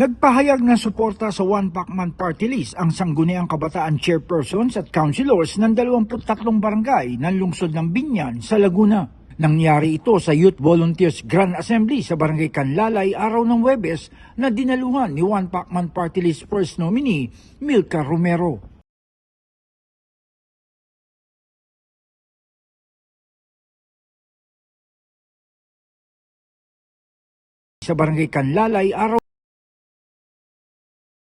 Nagpahayag ng suporta sa One Pacman Party List ang sangguniang kabataan chairpersons at councilors ng 23 barangay ng lungsod ng Binyan sa Laguna. Nangyari ito sa Youth Volunteers Grand Assembly sa Barangay Kanlalay araw ng Webes na dinaluhan ni One Pacman Party List First Nominee Milka Romero. sa Barangay Kanlalay araw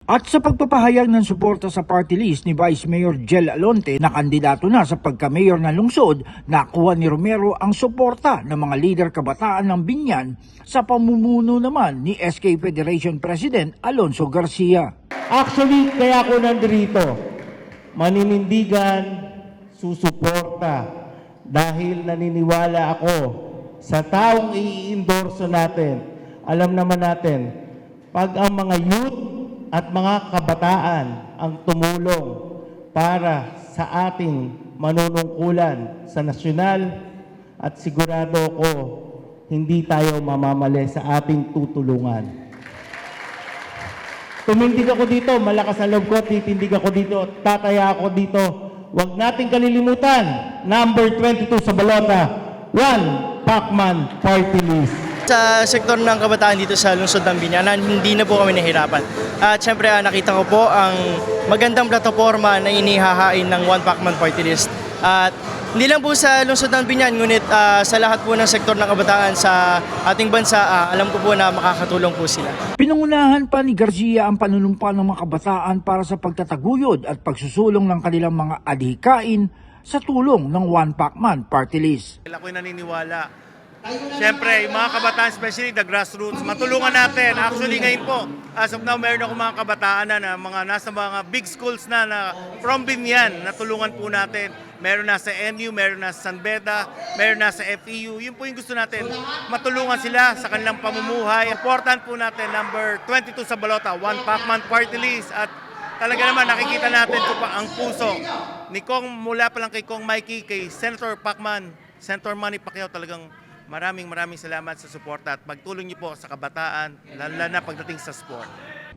at sa pagpapahayag ng suporta sa party list ni Vice Mayor Jel Alonte na kandidato na sa pagka-mayor ng lungsod, nakuha ni Romero ang suporta ng mga lider kabataan ng Binyan sa pamumuno naman ni SK Federation President Alonso Garcia. Actually, kaya ako nandito, maninindigan, susuporta, dahil naniniwala ako sa taong i-endorso natin. Alam naman natin, pag ang mga youth at mga kabataan ang tumulong para sa ating manunungkulan sa nasyonal at sigurado ko hindi tayo mamamali sa ating tutulungan. Tumindig ako dito, malakas ang loob ko, titindig ako dito, tataya ako dito. Huwag nating kalilimutan, number 22 sa balota, one Pacman Party List. Sa sektor ng kabataan dito sa lungsod ng Binyanan, hindi na po kami nahirapan. At syempre ah, nakita ko po ang magandang plataforma na inihahain ng One Pacman Party List. At hindi lang po sa lungsod ng Binyan, ngunit ah, sa lahat po ng sektor ng kabataan sa ating bansa, ah, alam ko po na makakatulong po sila. Pinangunahan pa ni Garcia ang panunumpa ng mga kabataan para sa pagtataguyod at pagsusulong ng kanilang mga adhikain sa tulong ng One Pacman Party List. Ako'y naniniwala. Siyempre, yung mga kabataan, especially the grassroots, matulungan natin. Actually, ngayon po, as of now, meron ako mga kabataan na, na mga nasa mga big schools na, na from Binyan, natulungan po natin. Meron na sa NU, meron na sa San Beda, meron na sa FEU. Yun po yung gusto natin. Matulungan sila sa kanilang pamumuhay. Important po natin, number 22 sa Balota, One Pacman Party List. At talaga naman nakikita natin kung pa ang puso ni Kong mula pa lang kay Kong Mikey, kay Senator Pacman, Senator Manny Pacquiao talagang maraming maraming salamat sa suporta at magtulong niyo po sa kabataan, lalo na pagdating sa sport.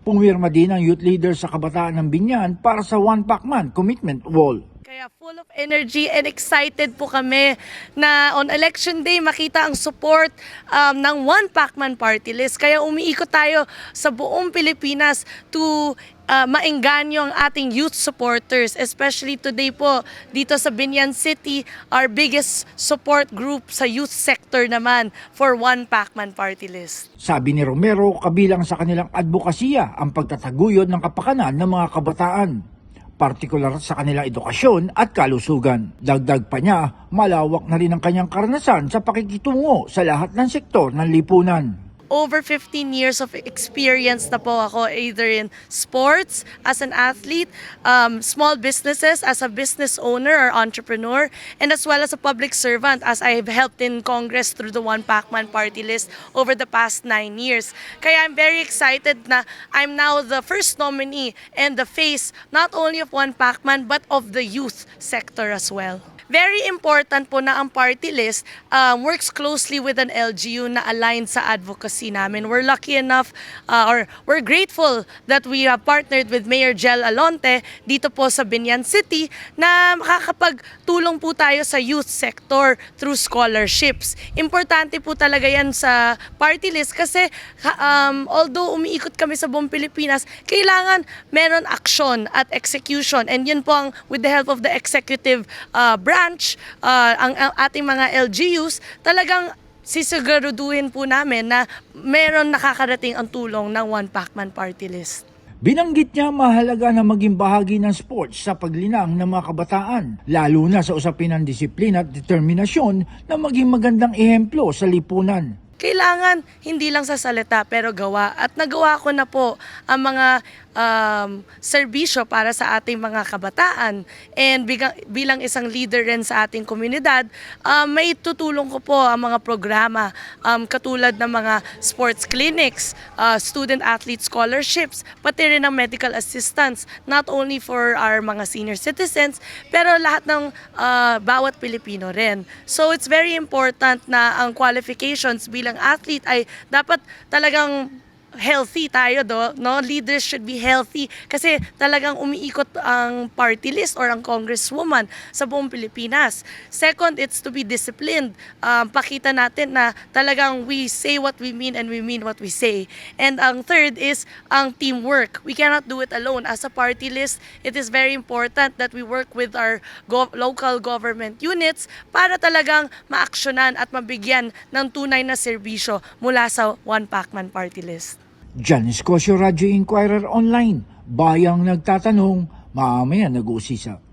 Pumirma din ang youth leader sa kabataan ng Binyan para sa One Pacman Commitment Wall. Kaya full of energy and excited po kami na on election day makita ang support um, ng One Pacman Party List. Kaya umiikot tayo sa buong Pilipinas to uh, maengganyo ang ating youth supporters. Especially today po dito sa Binyan City, our biggest support group sa youth sector naman for One Pacman Party List. Sabi ni Romero, kabilang sa kanilang advokasya ang pagtataguyod ng kapakanan ng mga kabataan, partikular sa kanilang edukasyon at kalusugan. Dagdag pa niya, malawak na rin ang kanyang karanasan sa pakikitungo sa lahat ng sektor ng lipunan. Over 15 years of experience na po ako either in sports as an athlete, um, small businesses as a business owner or entrepreneur, and as well as a public servant as I've helped in Congress through the One Pacman party list over the past nine years. Kaya I'm very excited na I'm now the first nominee and the face not only of One Pacman but of the youth sector as well. Very important po na ang party list um, works closely with an LGU na aligned sa advocacy namin. We're lucky enough uh, or we're grateful that we have partnered with Mayor Jel Alonte dito po sa Binyan City na makakapagtulong po tayo sa youth sector through scholarships. Importante po talaga yan sa party list kasi um, although umiikot kami sa buong Pilipinas, kailangan meron aksyon at execution and yun po ang with the help of the executive uh, branch, uh, ang, ang ating mga LGUs, talagang sisiguraduhin po namin na meron nakakarating ang tulong ng One Pacman Party List. Binanggit niya mahalaga na maging bahagi ng sports sa paglinang ng mga kabataan, lalo na sa usapin ng disiplina at determinasyon na maging magandang ehemplo sa lipunan. Kailangan hindi lang sa salita pero gawa at nagawa ko na po ang mga um, serbisyo para sa ating mga kabataan and bilang isang leader rin sa ating komunidad um, may tutulong ko po ang mga programa um, katulad ng mga sports clinics, uh, student athlete scholarships, pati rin ng medical assistance not only for our mga senior citizens pero lahat ng uh, bawat Pilipino rin. So it's very important na ang qualifications bilang athlete ay dapat talagang healthy tayo do, no? Leaders should be healthy kasi talagang umiikot ang party list or ang congresswoman sa buong Pilipinas. Second, it's to be disciplined. Um, pakita natin na talagang we say what we mean and we mean what we say. And ang third is ang teamwork. We cannot do it alone. As a party list, it is very important that we work with our gov- local government units para talagang maaksyonan at mabigyan ng tunay na serbisyo mula sa One Pacman Party List. Jan Escosio, Radyo Inquirer Online. Bayang nagtatanong, mamaya nag-uusisa.